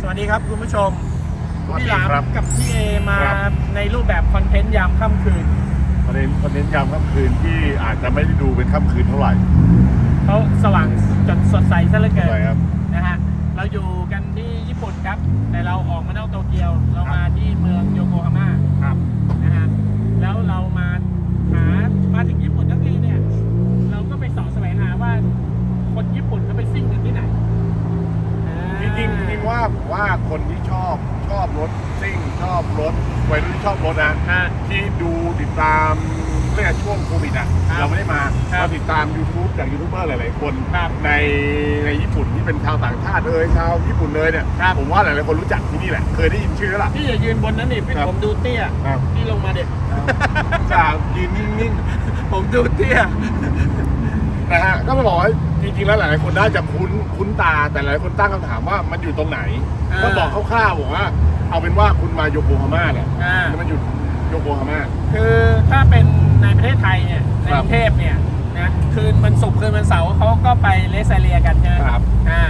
สวัสดีครับคุณผู้ชมสวัสพี่ดีหลามครับกับพี่เอมาครับในรูปแบบคอนเทนต์ยามค่ำคืนประเด็นประเด็นยามค่ำคืนที่อาจจะไม่ได้ดูเป็นค่ำคืนเท่าไหร่เขาสว่างจนสดใสซะเหลือเกินใช่ครับนะฮะเราอยู่กันที่ญี่ปุ่นครับ แต่เราออกมานอกโตเกียวเรามาที่เมืองโยโกฮาม่า ครับ นะฮะแล้วเรามาหามาถึงญี่ปุ่นทั้งทีเนี่ย เราก็ไปเสอบแสวงหาว่า คนญี่ปุ่นเขาไปซิ่งกันที่ไหน จริงๆจริงๆ ว่าผมว่าคนที่ชอบชอบรถซิ่งชอบรถวัยรุ่นที่ชอบรถนะอ่าที่ดูติดตามเรื่องช่วงโควิดอะครับเราไม่ได้มาครับเราติดตาม YouTube จากยูทูบเบอร์หลายๆ คนครับในในญี่ปุ่นที่เป็นชาวต่างชาติเลยชาวญี่ปุ่นเลยเนี่ยครับ ผมว่าหลายๆคนรู้จักที่นี่แหละ เคยได้ยินชื่อแล้วล่ะ พี่อย่ายืนบนนั้นดิพี่ครับ ผมดูเตี้ยอ้าวพี่ลงมาเด็ดจากยืนนิ่งผมดูเตี้ย ๆนะฮะก็มาบอกว่า จริงๆแล้วหลายๆคนน่าจะคุ้นคุ้นตาแต่หลายคนตั้งคำถามว่ามันอยู่ตรงไหนอ่า ก็บอกคร่าวๆบอกว่า เอาเป็นว่าคุณมาโยโกฮาม่าเนี่ยอ่ามันอยู่โยโกฮาม่า คือถ้าเป็นในประเทศไทยเนี่ยในครักบรุงเทพเนี่ยนะคืนวันศุกร์คืนวันเสาร์เขาก็ไปเลสแอเรียกันใช่ไหมครับอ่า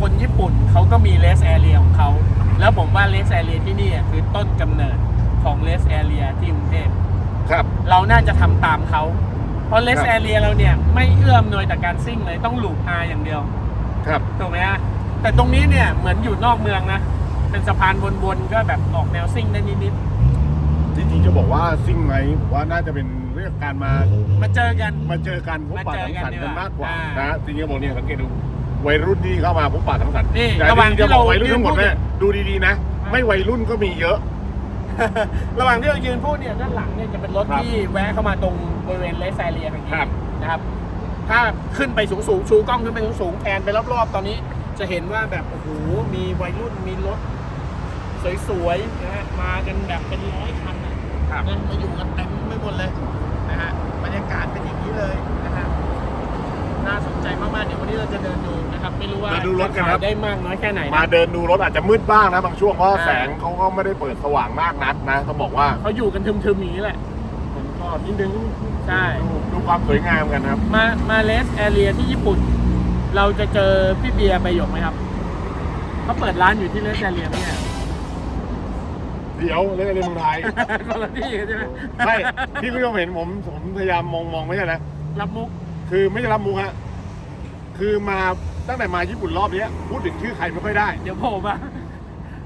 คนญี่ปุ่นเขาก็มีเลสแอเรียของเขาแล้วผมว่าเลสแอเรียที่นี่อะคือต้นกำเนิดของเลสแอเรียที่กรุงเทพครับ เราน่าจะทำตามเขาเพ ราะเลสครับแอเรียเราเนี่ยไม่เอื้อมหน่วยต่อการซิ่งเลยต้องหลูปอาอย่างเดียว ครับ ถูกไหมฮะแต่ตรงนี้เนี่ยเหมือนอยู่นอกเมืองนะ เป็นสะพานวนๆก็แบบออกแนวซิ่งได้นิดจริงๆจะบอกว่าซิ่งไหมผมว่าน่าจะเป็นเรื่องการมา ๆมาเจอกัน มาเจอกันพบปะมาเจอสังกันสรรค์กันดีกว่ามากกว่าอ่านนะจริงๆจะบอกเนี่ยสังเกตดูวัยรุ่นที่เข้ามาพบปะสังสรรค์นี่แต่ระหว่างจริงๆจะบอกที่เราวัยรุ่นทั้งหมดยืนพูดแม่ดูดีๆนะอ่าไม่วัยรุ่นก็มีเยอะ ระหว่างที่เรายืนพูดเนี่ยด้านหลังเนี่ยจะเป็นรถครับที่แวะเข้ามาตรงบริเวณเลสแอเรียตรงนี้ครับ นะครับ ถ้าขึ้นไปสูงสูงๆชูกล้องขึ้นไปสูงสูงๆแผนไปรอบๆ ตอนนี้จะเห็นว่าแบบโอ้โหมีวัยรุ่นมีรถสวยๆนะฮะมากันแบบเป็นร้อยคันนะ ครับ นะมาอยู่กันเต็มไปหมดเลยนะฮะบรรยากาศเป็นอย่างนี้เลยนะฮะน่าสน ใจมากๆเดี๋ยววันนี้เราจะเดินดูนะครับไม่รู้ว่ามาดูรถกันครับ จะถ่ายได้มากน้อยแค่ไหนมานะเดินดูรถอาจจะมืดบ้างนะบางช่วงเพราะอ่าแสงเขาก็ไม่ได้เปิดสว่างมากนักนะต้องบอกว่าเขาอยู่กันทึมๆอย่างนี้แหละผมก็นิดนึงใช่ ดูดูความสวยงามกันครับ มามาเลสแอเรียที่ญี่ปุ่น เราจะเจอพี่เบียร์ใบหยกไหมครับเขาเปิดร้านอยู่ที่เลสแอเรียเนี่ย เดี๋ยวเรื่องในเมืองไทยคนละที่กันใช่ไหมใช่ที่คุณผู้ชมเห็นผมผมพยายามมองมองไม่ใช่นะรับมุกคือไม่ใช่รับมุกฮะ คือมาตั้งแต่มาญี่ปุ่นรอบเนี้ยพูดถึงชื่อใครไม่ค่อยได้ เดี๋ยวผมอะ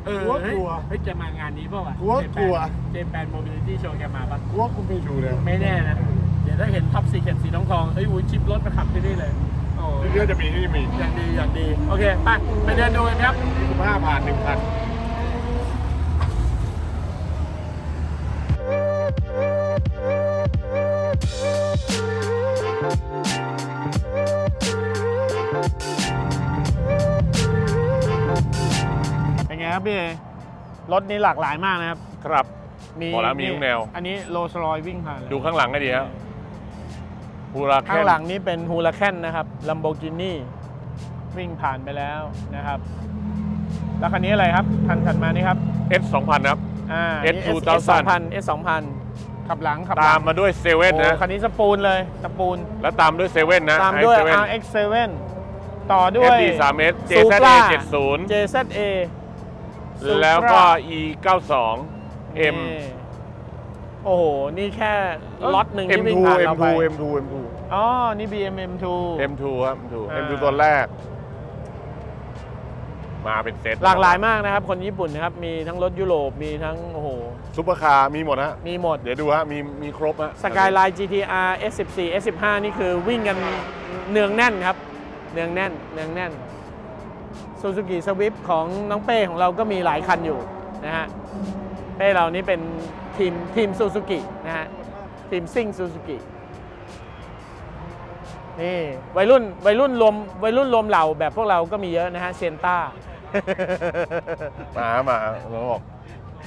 เออกลัวเฮ้ยกลัวเฮ้ยแกมางานนี้เปล่าวะกลัวกลัว เจแปนโมบิลิตี้โชว์แกมาปะกลัวคุณไม่ดูเลยไม่แน่นะ เดี๋ยวถ้าเห็นท็อปซีเกตสีทองทองเฮ้ยวุ้ยชิปรถมาขับที่นี่เลยโอ้เรื่องจะมีนี่จะมีอย่างดีอย่างดี โอเค ไป ไปเดินดูกันครับสิบห้าผ่า นหนึ่งพันเป็นไงครับพี่เอรถนี้หลากหลายมากนะครับครับ มีพอแล้วมีทุกแนว อันนี้โรลส์รอยวิ่งผ่านเลยดูข้างหลังให้ดีฮะฮูราข้างหลังนี้เป็นฮูลาแคนนะครับลัมโบกินี่วิ่งผ่านไปแล้วนะครับ แล้วคันนี้อะไรครับคันถัดมานี่ครับเอสสองพันครับ อ่า S นี่2000 S 2000 S 2000ขับหลังขับหลัตามมาด้วยเซเว่นโอ้นะคันนี้สปูนเลยสปูน แล้วตามด้วยเซเว่นนะตามด้วยไอเซเว่น RX7 ต่อด้วย FD 3 S Supra JZA 70 JZA แล้วก็ Supra E 92 M นี่โอ้โห นี่แค่ล็อตหนึ่งที่วิ่ง M2 ผ่านเราไป M2 M2 M2 อ๋อ นี่ BMM2 M2 ครับ M2 อ่า M2 ตัวแรก มาเป็นเซตหลากหลายมากนะครับ คนญี่ปุ่นนะครับ มีทั้งรถยุโรป มีทั้ง โอ้โห ซุปเปอร์คาร์มีหมดฮะ มีหมด เดี๋ยวดูฮะ มีมีครบฮะ สกายไลน์ GTR S14 S15 นี่คือวิ่งกันเนืองแน่นครับ เนืองแน่น เนืองแน่น Suzuki Swift ของน้องเป้ของเราก็มีหลายคันอยู่นะฮะเป้เรานี่เป็นทีมทีมซูซูกินะฮะทีมซิ่งซูซูกินี่วัยรุ่นวัยรุ่นรวมวัยรุ่นรวมเหล่าแบบพวกเราก็มีเยอะนะฮะเซนต้า มามาเราบอก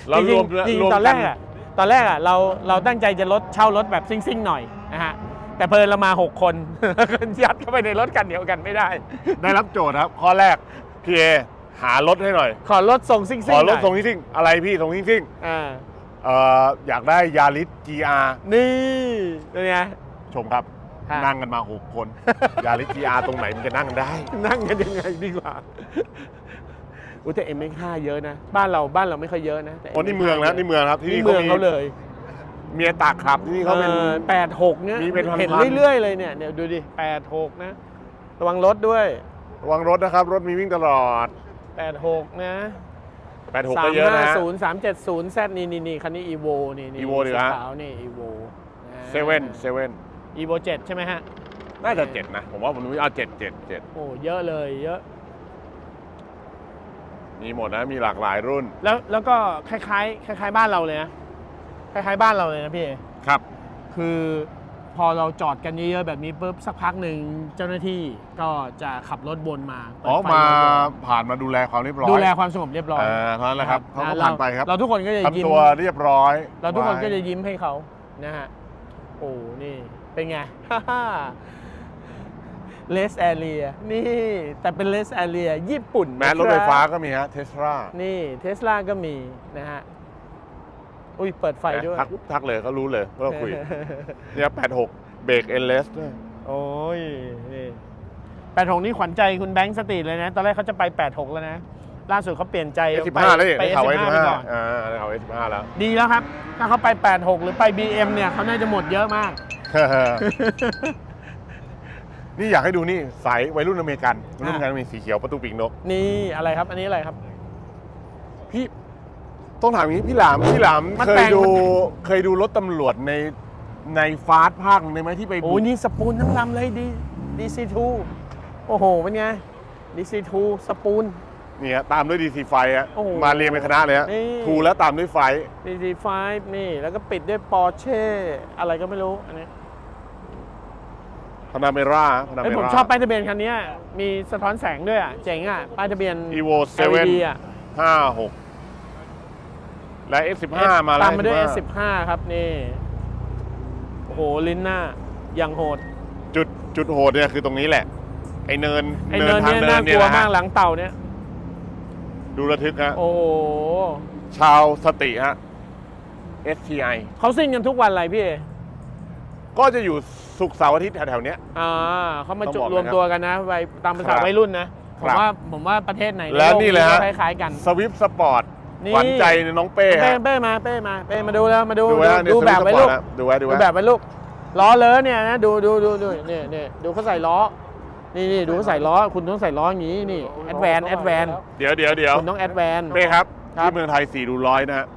เราจรริงวมๆจริงรวมๆตอนแรกักอะตอนแรกอะเราเราตั้งใจจะลดเช่ารถแบบซิ่งๆหน่อยนะฮะแต่เพลินเรามา 6 คนยัดเข้าไปในรถกันเดียวกันไม่ได้ ได้รับโจทย์ครับ ข้อแรก พี่เอหารถให้หน่อย ขอรถส่งซิ่งๆขอรถหน่ยทรงซิ่งๆอะไรพี่ทรงซิ่งอ่าๆเอ่ออยากได้ยาริส GR นี่เป็นไง ชมครับฮฮะนั่งกันมาหกคน ยาริจีอาตรงไหนมันจะนั่งได้ นั่งกันยังไงดีกว่า อุ้ยแต่เอ็มเอ็กห้าเยอะนะ บ้านเราบ้านเราไม่ค่อยเยอะนะแต่อ๋อนี่เมืองนะนี่เมืองครับ ที่นี่นี่เมืองเขาเลยเมียตากครับที่นี่เขาเป็น แปดหกเนี่ยมีเป็นพันๆ เห็นเรื่อยๆเลยเนี่ยเดี๋ยวดูดิแปดหกนะ ระวังรถด้วย ระวังรถนะครับ รถมีวิ่งตลอดแปดหกนะ86สาก็มเยอะห้านะศูนย์สามเจ็ดศูนย์แซดนี่นี่นี่คันนี้อีโวนี่นี่ Evo ดีกว่าสีขาวนี่อีโวเซเว่นเซเว่นอีโวเจ็ดใช่ไหมฮะ น่าจะเจ็ดนะ ผมว่าผมเอาเจ็ดเจ็ดเจ็ดโอ้เยอะเลยเยอะ มีหมดนะ มีหลากหลายรุ่นแล้วแล้วก็คล้ายๆคล้าย ๆ บ้านเราเลยนะ คล้ายๆบ้านเราเลยนะพี่ ครับ คือ พอเราจอดกันเยอะๆแบบนี้ปุ๊บสักพักหนึ่งเจ้าหน้าที่ก็จะขับรถวนมาเปิดอ๋อไฟมาวนผ่านมาดูแลความเรียบร้อยดูแลความสงบเรียบร้อย เออเท่านั้นแหละครับเขาก็นะผ่านไปครับเราทุกคนก็จะยิ้ม ทำตัวเรียบร้อยเราทุกคนก็จะไว้ยิ้มให้เขานะฮะ โอ้ นี่ เป็นไง เลสแอเรีย นี่ แต่เป็นเลสแอเรียญี่ปุ่นแม้รถนะคบไฟฟ้าก็มีฮะเทสลา นี่เทสลาก็มีนะฮะ อุ้ยเปิดไฟด้วย ทักทักเลยเขารู้เลยว่าเราคุย เนี่ยแปดหกเบรกเอ็นเลสด้วยโอ้ยนี่แปดหกนี่ขวัญใจคุณแบงค์สตรีทเลยนะ ตอนแรกเขาจะไปแปดหกแล้วนะ ล่าสุดเขาเปลี่ยนใจเอสิบห้าแล้วไปได้ข่าวเอไว้สิสิบบห้าไปห้าก่อนอ่าได้ข่าวไว้สิบห้าแล้วดีแล้วครับ ถ้าเขาไป86หรือไป BM เนี่ยเขาน่าจะหมดเยอะมาก นี่อยากให้ดูนี่สายวัยรุ่นอเมริกันวัยรุ่นอเมริกันมีสีเขียวประตูปีกนก นี่อะไรครับ อันนี้อะไรครับ พี่ ต้องถามอย่างนี้พี่หลามพี่หลามมันเคแต่ยงดูมันเคยดูรถตำรวจในในฟาสต์ภาคหนึ่งไหมที่ไปโอ้ยนี่สปูนทั้งลำเลยดีดีซีทูโอ้โหเป็นไงดีซีทูสปูน เนี่ยตามด้วยดีซีไฟอะโอ้โหมาเรียงเป็นคณะเลยฮะนี่ ทูแล้วตามด้วยไฟ ดีซีไฟนี่ แล้วก็ปิดด้วยปอร์เช่อะไรก็ไม่รู้อันนี้พนาเมร่าพนาเอ้ยเมผมร่า ชอบป้ายทะเบียนคันนี้มีสะท้อนแสงด้วยอะ เจ๋งอะ ป้ายทะเบียนอีโวเซเว่น LED อะห้าหก และ F15 มาแล้วตามมาด้วย F15 S15 ครับนี่โอ้โหลิ้นหน้ายังโหด จุดจุดโหดเนี่ยคือตรงนี้แหละ ไอเนินไอ้เนินทางเนี่ยเนิน่านกเนี่ยลัวนะมากฮะหลังเต่าเนี่ย ดูระทึกฮะโอ้โหชาวสติฮะ STI เขาซิ่งกันทุกวันอะไรพี่เอก็จะอยู่สุกร์เสาร์อาทิตย์แถวๆเนี้ย อ่าเขามาต้องจุบอกรวมนะครับตัวกันนะไปตามภาษาครับวัยรุ่นนะ ผคมรับว่าผมว่าประเทศไหนในและโลกนี่เลยฮะ ก็คล้ายๆกัน สวิฟสปอร์ต นี่ขวัญใจน้องเป้เป้ฮะเป้มาเป้มาเป้มาดูแล้วมาดูดูไว้ฮะดูแบบไว้ลูกนะดูไว้ดูดูไว้แบบไว้ลูกล้อเลอะเนี่ยนะดูดูดูดูเนี่ยเนี่ยดูเขาใส่ล้อ นี่นี่ดูเขาใส่ล้อคุณต้องใส่ล้ออย่างนี้นี่แอดแวนแอดแวนเดี๋ยวเดี๋ยวเดี๋ยวคุณต้องแอดแวน เป้ครับครับ ที่เมืองไทย4รูร้อยนะฮะ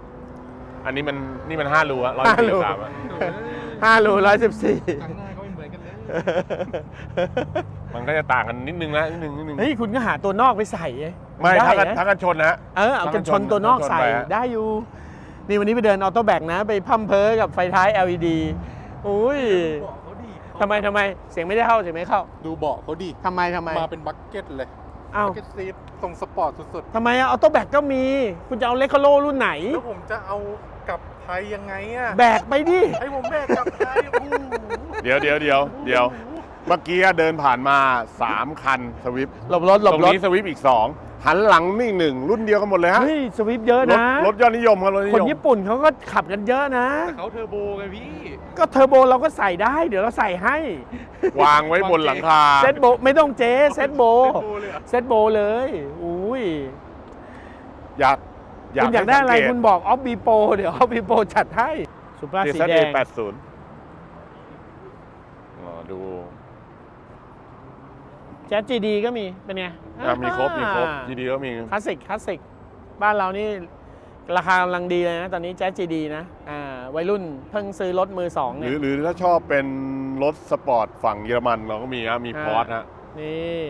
อันนี้มันนี่มัน5รูอะร้อยห้าสี่รูสามอะห้ารูร้อยสิบสี่ครั้งหน้าก็ไม่เหมือนกันเลย มันก็จะต่างกันนิดนึงนะนิดนึงนิดนึง เฮ้ยคุณก็หาตัวนอกไปใส่ไง ไม่ด้ถ้ากันนะถ้ากันชนนะฮะเออเอากันชนทั้งชนตัวนอกทั้งชนใส่ไปฮะ ได้อยู่ นี่วันนี้ไปเดินออโต้แบกนะ ไปพัมเพอกับไฟท้าย LED อุ้ยเบาะเขาดีทำไมทำไมเสียงไม่ได้เข้าเสียงไม่เข้าดูเบาะเขาดีทำไมทำไมมาเป็นบักเก็ตเลยอ้าวบักเก็ตซีททรงสปอร์ตสุดทำไมอะออโต้แบกก็มี คุณจะเอาเลคโลรุ่นไหน ๆ แล้วผมจะเอากลับไทยยังไงอะแบกไปดิ ให้ผมแบกกลับไทยโอ้โหเดี๋ยวเดี๋ยวเดี๋ยวเดี๋ยว เมื่อกี้เดินผ่านมา 3 คันสวิฟหลบรถหลตบรงรถนี้สวิฟอีก 2 หันหลังนี่หนึ่งรุ่นเดียวกันหมดเลยฮะเฮ้ยสวิฟเยอะรถนะ รถยอดนิยมครับรถนิคนยมญี่ปุ่นเขาก็ขับกันเยอะนะ แต่เขาเทอร์โบไงพี่ ก็เทอร์โบเราก็ใส่ได้ เดี๋ยวเราใส่ให้ วางไว้บนหลังคา เซตโบไม่ต้องเจ๊เซตโบเทอร์โบเลยเหรอ เซตโบเลยอุ้ยอยากคุณอยากได้อะไรให้สังเกตคุณบอกออฟบีโปเดี๋ยวออฟบีโปจัดให้สุภาพสี DZA แดง80อ๋อดู แจ๊สจีดีก็มีเป็นไง อะมีครบมีครบอ่าทีดีก็มีคลาสสิกคลาสสิกบ้านเรานี่ราคากำลังดีเลยนะ ตอนนี้แจ๊สจีดีนะอ่าวัยรุ่นเพิ่งซื้อรถมือสองหเนี่รืยอหรือถ้าชอบเป็นรถสปอร์ตฝั่งเยอรมันเราก็มีฮะมีอ่าพอร์ตฮะนี่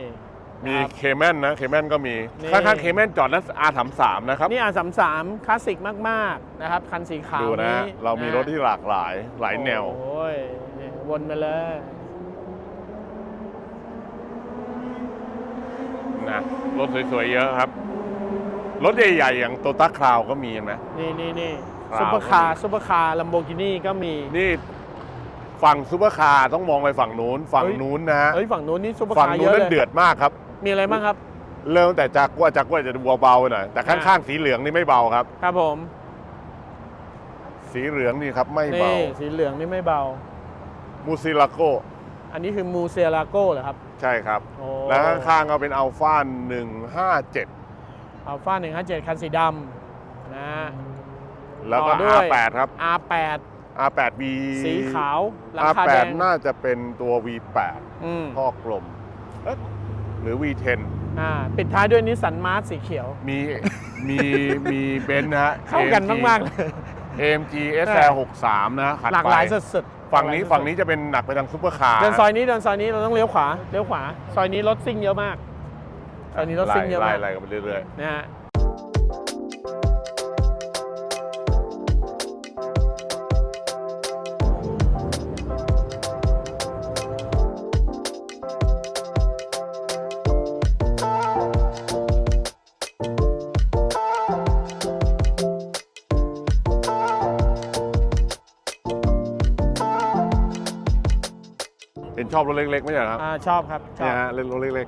มีครับเคแมนนะเคแมนก็มีนี่ ข้างๆเคแมนจอดนั้น R33 นะครับ นี่อาสามสามคลาสสิกมาก ๆ นะครับ คันสีขาวดูนะนี้เรามีรถที่หลากหลายหลายแนว โอ้ยนี่วนมาเลย นะรถสวยๆเยอะครับ รถใหญ่ๆอย่างโตต้าคราวก็มีเห็นไหม นี่นี่นี่ครับ ซุปเปอร์คาร์ซุปเปอร์คาร์ลัมโบกินี่ก็มี นี่ฝั่งซูเปอร์คาร์ต้องมองไปฝั่งนู้นฝั่งเฮ้ย นู้นนะฮะเฮ้ยฝั่งนู้นนี่ซุปเปอร์ฝั่งคาร์นู้เยนอะนั่นเลเดืยอดมากครับ มีอะไรบ้างครับ เริ่มแต่จากกัวจากกัวจะดูเบาๆหน่อยแต่ข้างๆสีเหลืองนี่ไม่เบาครับ ครับผมสีเหลืองนี่ครับไม่เบานี่สีเหลืองนี่ไม่เบา มูซิลาโก อันนี้คือมูเซลาโกเหรอครับ ใช่ครับ โอ้แล้วข้างๆก็เป็นอัลฟา157 อัลฟา157 คันสีดำนะ แล้วก็ ต่อด้วย R8 ครับ R8 R8V สีขาว หลังคาแด R8 งน่าจะเป็นตัว V8 อืมท่อกลมเอ๊ะหรือ V10 อ่าปิดท้ายด้วยนิสสันมาร์สสีเขียว มี มี มีเบนซ์นะฮะ เข้ากันมาก ๆ เลย AMG SL 63นะขัดหลากไปหลายสุดๆ ฝั่งนี้หลากหลายสุดๆฝั่งนี้จะเป็นหนักไปทางซุปเปอร์คาร์เดินซอยนี้เดินซอยนี้เราต้องเลี้ยวขวาเลี้ยวขวา ซอยนี้รถซิ่งเยอะมาก ซอยนี้รถซิ่งเยอะไล่มากไล่กันไปเรื่อยนะฮะ ชอบรถเล็กๆ ไม่ใช่เหรอครับอ่าชอบครับชอเนี่บยฮะเล่นรถเล็ก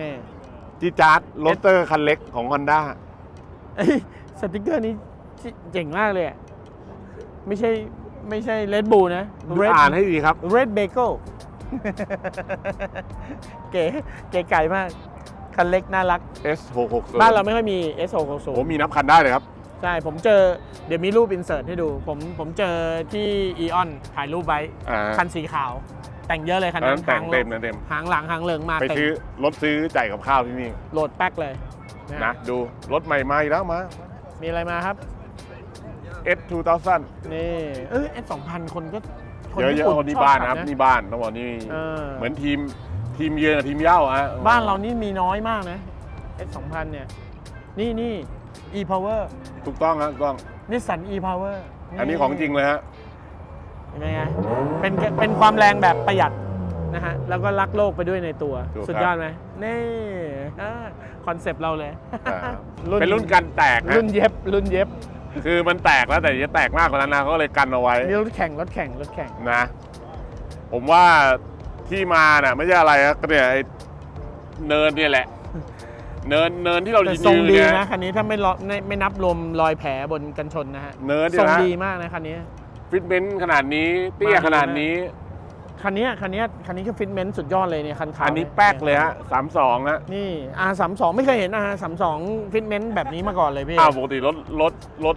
นี่ ๆจีจาร์ดรถเตอร์คันเล็กของ Honda เอ้ยสติกเกอร์นี้เจ๋งมากเลยอะไม่ใช่ไม่ใช่เลดบูนะ Red อ่านให้ดีครับ Red Bagel เก๋เก๋ไก่มาก คันเล็กน่ารัก S660 บ้านเราไม่ค่อยมี s 6 6ผม0มีนับคันได้เลยครับ ใช่ ผมเจอเดี๋ยวมีรูปอินเสิร์ตให้ดู ผมผมเจอที่อีออนถ่ายรูปไว้ อ่า คันสีขาว แต่งเยอะเลยคันอันนั้นั้นนแต่งหาเต็มนะเต็มหางหลังหางเหลืองมาไปเต็มซื้อรถซื้อจ่ายกับข้าวที่นี่โหลดแป๊กเลยนะนะดูรถใหม่มาอีกแล้วมา มีอะไรมาครับ S2000 นี่เออ S 2 0 0คนก็คนเยอะญี่ๆปุ่คนนี่ชอบ้านขันะครับะนี่บ้านต้องบอกนี่เออเหมือนทีมทีมเยือนกับทีมเย่าฮะบ้านเรานี่มีน้อยมากนะ S 2 0 0เนี่ยนี่นี่ e power ถูกต้องครับถูกต้องนิสสัน e power อันนี้ของจริงเลยฮะ เป็นไงเป็นเป็นความแรงแบบประหยัดนะฮะแล้วก็รักโลกไปด้วยในตัว ถูกครับ สุดยอดไหมนี่คอนเซปต์เราเลยอ่าเป็นรุ่นกันแตกฮะรุ่นเย็บรุ่นเย็บคือมันแตกแล้วแต่จะแตกมากกว่านั้นนะเขาก็เลยกันเอาไว้นี่รถแข่งรถแข่งรถแข่งนะ ผมว่าที่มาน่ะไม่ใช่อะไรครับก็เนี่ยไอ้เนินเนี่ยแหละ เนินเนินที่เราแต่ยืนทรงอยู่ดีเนี่ยนะคันนี้ถ้าไม่รอไม่ไม่นับรวมรอยแผลบนกันชนนะฮะเนินทเนี่ยรงนะดีมากนะคันนี้ ฟิตเมนต์ขนาดนี้เตี้ยมาดีขนาดนี้ คันนี้คันนี้คันนี้คือฟิตเมนต์สุดยอดเลยเนี่ยคันขาวอันนี้ยแป๊กเลยฮะสามสองฮะนี่ R32 ไม่เคยเห็น R32 ฟิตเมนต์แบบนี้มาก่อนเลยพี่อ้าวปกติรถรถรถ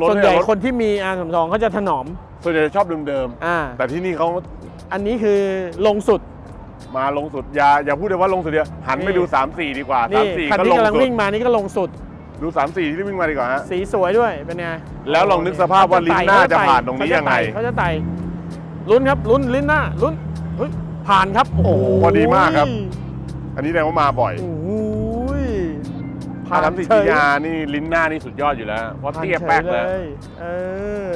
รถส่วนใหญ่เยรถคนที่มี R32 เขาจะถนอม ส่วนใหญ่ชอบเดิมอ่าๆแต่ที่นี่เขาอันนี้คือลงสุดมาลงสุดอย่าอย่าพูดเลยว่าลงสุดเดียวหันไปนี่ดู3 4ดีกว่านี่3 4คันก็ที่ลงกำลังสุดวิ่งมานี่ก็ลงสุด ดู 3 4 ที่วิ่งมาดีกว่าฮะสีสวยด้วยเป็นไงแล้วลองนึกสภาพว่าลิ้นหน้าจะผ่านตรงนี้ยังไงเขาจะไต่ลุ้นครับลุ้นลิ้นหน้าลุ้นเฮ้ยผ่านครับ โอ้โหพอดีมากครับ อันนี้แสดงว่ามาบ่อยโอ้โหถ้าทำสี่เฉจียยานี่ลิ้นหน้านี่สุดยอดอยู่แล้วเพราะผ่านเตี้ยเฉแป๊กยเลยเออ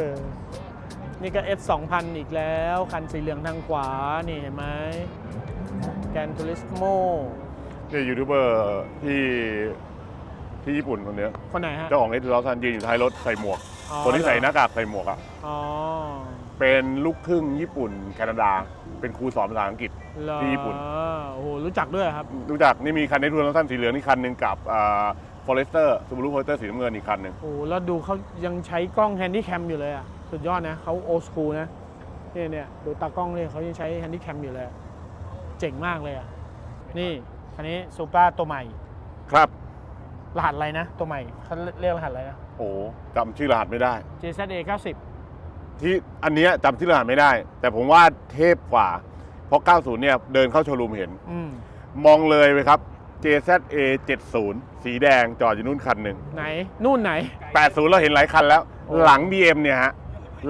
นี่ก็ F 2000อีกแล้ว คันสีเหลืองทางขวา นี่เห็นไหมแกนทูริสโมนี่ยูทูบเบอร์ที่ ที่ญี่ปุ่นคนเนี้ยคนไหนฮะ เจ้าของเอสร้อซันยืนอยู่ท้ายรถใส่หมวก อ๋อคนที่ใส่หเหรอน้ากากใส่หมวกอะอ๋อเป็นลูกครึ่งญี่ปุ่นแคนาดา เป็นครูสอนภาษาอังกฤษ เหรอที่ญี่ปุ่น โอ้โหรู้จักด้วยครับ รู้จักนี่มีคันในทูนสั้นสีเหลืองนี่คันหนึ่งกับฟอเรสเตอร์ซูบารุฟอเรสเตอร์สีน้ำเงินอีกคันหนึ่งโอ้โหแล้วดูเขายังใช้กล้องแฮนดี้แคมอยู่เลยอะ สุดยอดนะเขาโอ s คูลนะเนี่ยเนี่ยดูตากล้องเนี่ยเขายังใช้แฮนดี้แคมอยู่เลยอะเจ๋งมากเลยอะ นี่ คันนี้ซูเปอร์ตัวใหม่ ครับ รหัสอะไรนะ ตัวใหม่เขาเรียกรหัสอะไรนะ โอ้จำชื่อรหัสไม่ได้ JZA 90 ที่อันเนี้ยจำชื่อรหัสไม่ได้ แต่ผมว่าเทพกว่า เพราะ 90 เนี่ยเดินเข้าโชว์รูมเห็น อืม มองเลยไปครับ JZA 70 สีแดงจอดอยู่นู่นคันหนึ่ง ไหน นู่นไหน 80 เราเห็นหลายคันแล้ว โอ้ หลัง BM เนี่ยฮะ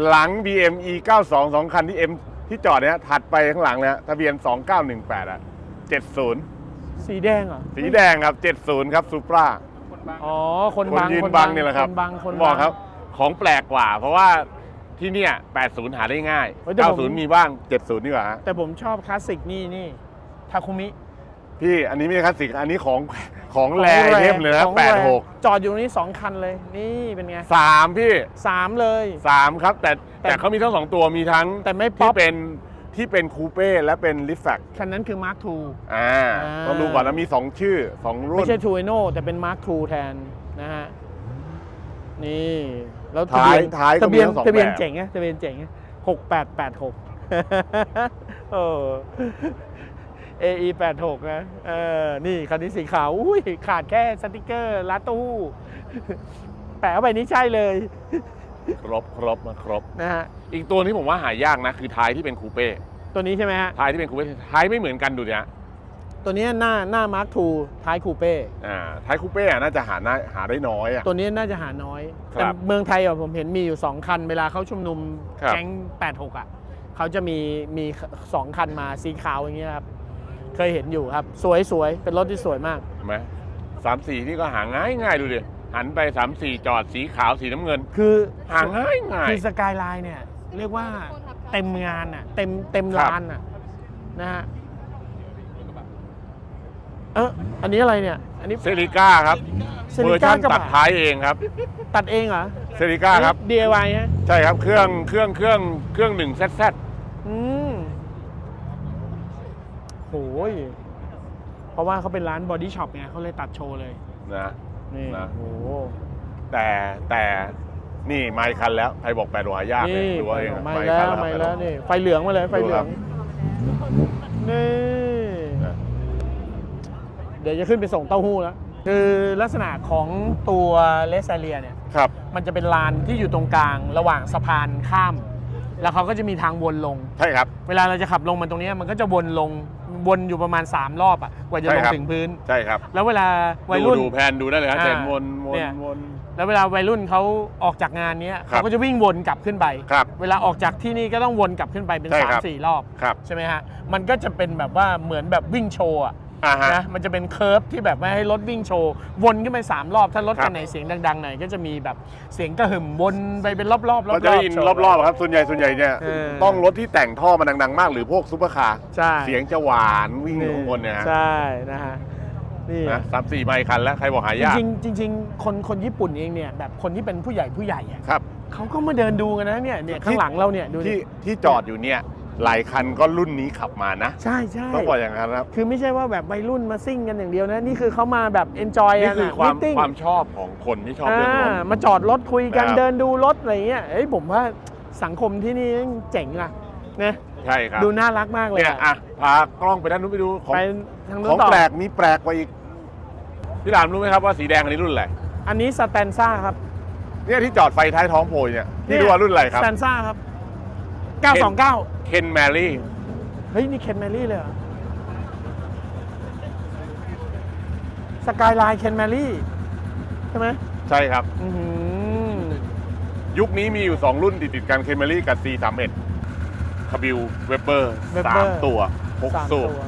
หลัง BM E 92สองคันที่ M ที่จอดเนี่ยถัดไปข้างหลังเนี่ยทะเบียน 2918 อะ 70 สีแดงเหรอสีแดงครับ 70 ครับซูปรา อ๋อ คนคนบังยืนบังเนี่ยแหละครับคนบังคนบอกครับ ของแปลกกว่า เพราะว่าที่เนี่ย 80 หาได้ง่าย เฮ้ยแต่ผม 90 มีบ้าง 70ดีกว่าฮะแต่ผมชอบคลาสสิกนี่นี่ทาคุมิพี่อันนี้ไม่ใช่คลาสสิกอันนี้ของของแรไอเทมเลยนะของแร86จอดอยู่ตรงนี้สองคันเลย นี่เป็นไง3พี่ สามเลย 3 ครับ แต่แต่ แต่เขามีทั้งสองตัวมีทั้งแต่ไม่ป๊อที่ปเป็น ที่เป็นคูเป้และเป็นลิฟแฟกคันนั้นคือมาร์คทูอ่าอ่า ต้องดูก่อนนะมี 2 ชื่อ 2 รุ่ไม่น ใช่ทูเอโนแต่เป็นมาร์คทูแทนนะฮะ นี่ แล้วท้ายท้ายก็ทะเบียนมีทั้งสองทะเบียนแบบ เจ๋งไงทะเบียนเจ๋งหกแปดแปดหกเออ AE 86นะเออนี่คันนี้สีขาวอุ้ยขาดแค่สติกเกอร์ลัดตู้แปะเข้าไปนี่ใช่เลย ครบครบมาครบ นะฮะอีกตัวที่ผมว่าหายากนะ คือท้ายที่เป็นคูเป้ตัวนี้ใช่ไหมฮะ ท้ายที่เป็นคูเป้ท้ายไม่เหมือนกันดูดิฮะตัวนี้หน้าหน้ามาร์คทูท้ายคูเป้ อ่าท้ายคูเป้อะน่าจะหาหน้าหาได้น้อยอะ ตัวนี้น่าจะหาน้อย ครับแต่เมืองไทยอะผมเห็นมีอยู่ 2 คัน เวลาเขาชุมนุมครับ แก๊ง 86 อะเขาจะมีมี 2 คันมาสีขาวอย่างเงี้ยครับ เคยเห็นอยู่ครับ สวยสวยเป็นรถที่สวยมาก เห็นไหมสามสีนี่ก็หาง่ายง่ายดูดิ หันไปสามสี่จอดสีขาวสีน้ำเงินคือหาง่ายง่าย คือสกายไลน์เนี่ย เรียกว่าเต็มงานอะ เต็มเต็มครับร้านอะนะฮะเอออันนี้อะไรเนี่ย อันนี้เซริก้าครับเซเวอริร์ก้าชันกระตัดบะท้ายเองครับตัดเองเหรอเซริก้าครับ อันนี้ DIY ฮะใช่ครับเครื่องเครื่องเครื่องเครื่องหนึ่งแซดแซดอืมโหยเพราะว่าเขาเป็นร้านบอดี้ช็อปไงเขาเลยตัดโชว์เลย นะ นี่นะ โอ้โหแต่แต่นี่ไม่คันแล้วใครบอกแปดหัวหายากเลยนี่ดูเอาเองอะไม่คัแล้วครับไม่ปดแล้วหันี่ไฟเหลืองมาเลยไฟเหลืองนี่นะเดี๋ยวจะขึ้นไปส่งเต้าหู้แล้วคือลักษณะของตัวเลสเซเลียเนี่ย ครับ มันจะเป็นลานที่อยู่ตรงกลางระหว่างสะพานข้าม แล้วเขาก็จะมีทางวนลง ใช่ครับ เวลาเราจะขับลงมันตรงเนี้ยมันก็จะวนลง วนอยู่ประมาณ 3 รอบอะกว่าจะใช่ลงครับถึงพื้น ใช่ครับ แล้วเวลาวัยดูรุ่นดูแพนดูได้เลยครับอ่าเห็นวนวนเนี่ยวนแล้วเวลาวัยรุ่นเขาออกจากงานเนี้ยครับเขาก็จะวิ่งวนกลับขึ้นไปครับเวลาออกจากที่นี่ก็ต้องวนกลับขึ้นไปเป็นใช่สามครับสี่รอบครับใช่ไหมฮะ มันก็จะเป็นแบบว่าเหมือนแบบวิ่งโชว์อะ อ่าฮะ นะมันจะเป็นเคิร์ฟที่แบบไม่ให้รถวิ่งโชว์ วนขึ้นไป3รอบถ้ารถครัคับนไหนเสียงดังๆหน่อยก็จะมีแบบเสียงกระหึ่มวนไปเป็นรอบๆรอบๆเราจะได้ยินโชว์ รอบๆครับส่วนใหญ่ส่วนใหญ่เนี่ยเออ ต้องรถที่แต่งท่อมันดัง ๆ มากหรือพวกซุปเปอร์คาร์ใช่เสียงจะหวานวิ่งอยู่ข้างบนเนี่ยฮะใช่นะฮะนี่ นะสามสี่ใบคันแล้วใครบอกหาจยากริงๆจริงๆคนคนญี่ปุ่นเองเนี่ยแบบคนที่เป็นผู้ใหญ่ผู้ใหญ่อะครับ เขาก็มาเดินดูกันนะเนี่ยเนี่ยข้างหลังเราเนี่ยดูดิที่ที่จอดอยู่เนี่ย หลายคันก็รุ่นนี้ขับมานะ ใช่ใช่ต้องบอกอย่างนั้นครับ คือไม่ใช่ว่าแบบวัยรุ่นมาซิ่งกันอย่างเดียวนะ นี่คือเขามาแบบเอนจอยนี่กันคืออะความมิทติ้งความชอบของคนที่ชอบเรื่องรถอ่ามาจอดรถคุยกันครับเดินดูรถอะไรเงี้ยเอ้ยผมว่าสังคมที่นี่เจ๋งอะนะใช่ครับ ดูน่ารักมากเลยเนี่ยอะอะพากล้องไปด้านนู้นไปดูของไปทางนู้ขอนงต่อแปลกมีแปลกกว่าอีกพี่หลามรู้ไหมครับว่าสีแดงอันนี้รุ่นอะไรอันนี้สแตนซ่าครับเนี่ยที่จอดไฟท้ายท้องโพยเนี่ยที่ดูว่ารุ่นอะไรครับสแตนซ่าครับ 929 เคนแมรี่เฮ้ย นี่เคนแมรี่เลยเหรอสกายไลน์เคนแมรี่ใช่ไหมใช่ครับ อื้อหือยุคนี้มีอยู่ 2 รุ่นติดติดๆกันเคนแมรี่กับ C31 คาบิลเวเบอร์สามตัวหกสามสูบตัว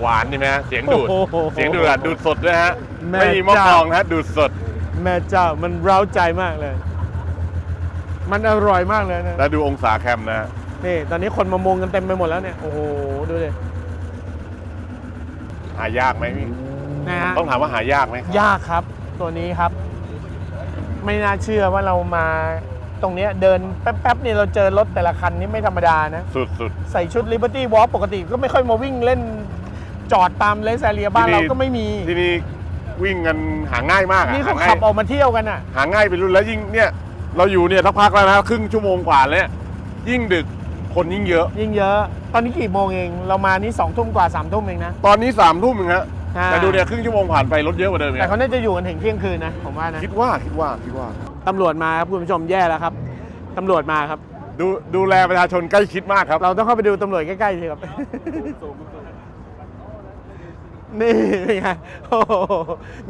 หวานนี่ไหมฮะเสียงดูด โอ้โห เสียงดูดอะดูดสดด้วยฮะ แม่ไม่มีหม้อเจ้า กรองนะฮะดูดสด แม่เจ้ามันเร้าใจมากเลย มันอร่อยมากเลยนะ แล้วดูองศาแคมนะฮะนี่ ตอนนี้คนมามุงกันเต็มไปหมดแล้วเนี่ย โอ้โห ดูดิหายากไหมพี่นะฮะ ต้องถามว่าหายากไหมครับ ยากครับตัวนี้ครับ ไม่น่าเชื่อว่าเรามาตรงเนี้ยเดินแป๊บๆนี่เราเจอรถแต่ละคันนี่ไม่ธรรมดานะ สุดสุด ใส่ชุด Liberty Walk ปกติก็ไม่ค่อยมาวิ่งเล่นจอดตามเลสแอเรียบ้านที่นี่ เราก็ไม่มี ที่นี่ วิ่งกันหาง่ายมากอะนี่เขาหาง่ายขับออกมาเที่ยวกันอะ หาง่ายเป็นรุ่นแล้วยิ่งเนี่ย เราอยู่เนี่ยสักพักแล้วนะครึ่งชั่วโมงกว่าแล้วเนี่ยยิ่งดึกคนยิ่งเยอะ ยิ่งเยอะ ตอนนี้กี่โมงเอง เรามานี่สองทุ่มกว่าสามทุ่มเองนะตอนนี้สามทุ่มเองฮะอ่าแต่ดูเนี่ยครึ่งชั่วโมงผ่านไปรถเยอะกว่าเดิมแต่เนี่ยเขาน่าจะอยู่กันถึงเที่ยงคืนนะผมว่านะ คิดว่าคิดว่าคิดว่า ตำรวจมาครับคุณผู้ชมแย่แล้วครับ ตำรวจมาครับ ดูดูแลประชาชนใกล้ชิดมากครับ เราต้องเข้าไปดูตำรวจใกล้ๆสิครับ นี่เป็นไงโอ้โห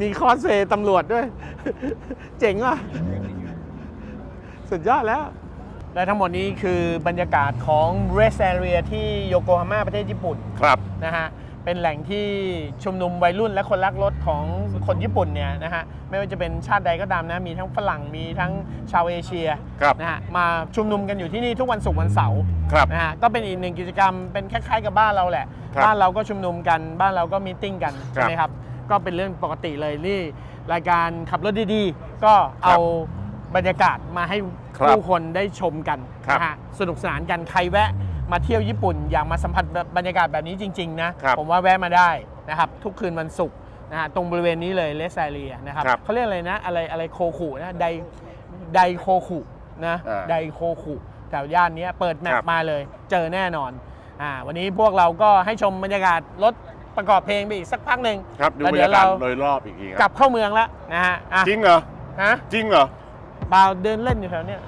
มีคอสเพลย์ตำรวจด้วย เจ๋งว่ะ สุดยอดแล้ว และทั้งหมดนี้คือบรรยากาศของ Rest Area ที่โยโกฮาม่าประเทศญี่ปุ่นครับนะฮะ เป็นแหล่งที่ชุมนุมวัยรุ่นและคนรักรถของคนญี่ปุ่นเนี่ยนะฮะไม่ว่าจะเป็นชาติใดก็ตามนะ มีทั้งฝรั่งมีทั้งชาวเอเชียครับนะฮะมาชุมนุมกันอยู่ที่นี่ทุกวันศุกร์วันเสาร์ครับนะฮะก็เป็นอีกหนึ่งกิจกรรมเป็นคล้ายๆกับบ้านเราแหละ ครับบ้านเราก็ชุมนุมกันบ้านเราก็มีตติ้งกันครับใช่ไหมครับก็เป็นเรื่องปกติเลยนี่รายการขับรถดีๆ ก็เอาบรรยากาศมาให้ครับผู้คนได้ชมกันครับ นะฮะสนุกสนานกันใครแวะ มาเที่ยวญี่ปุ่น อยากมาสัมผัสบรรยากาศแบบนี้จริง ๆ นะ ครับผมว่าแวะมาได้นะครับ ทุกคืนวันศุกร์นะฮะตรงบริเวณนี้เลยเลสไซเรียนะครับครับเขาเรียกอะไรนะ อะไรอะไรโคขุนะไดไดโคขุนะอ่าไดโคคุแถวย่านเนี้ยเปิดแมคปรับ มาเลย เจอแน่นอนอ่าวันนี้พวกเราก็ให้ชมบรรยากาศรถประกอบเพลงไปอีกสักพักหนึ่ง ครับดูแล้วบรเดี๋รยยาวกาศเรา โดยรอบอีกทีคกลัรับเข้าเมืองแล้วนะฮะอะจริงเหรอฮะจริงเหรอ เปล่าเดินเล่นอยู่แถวเนี้ย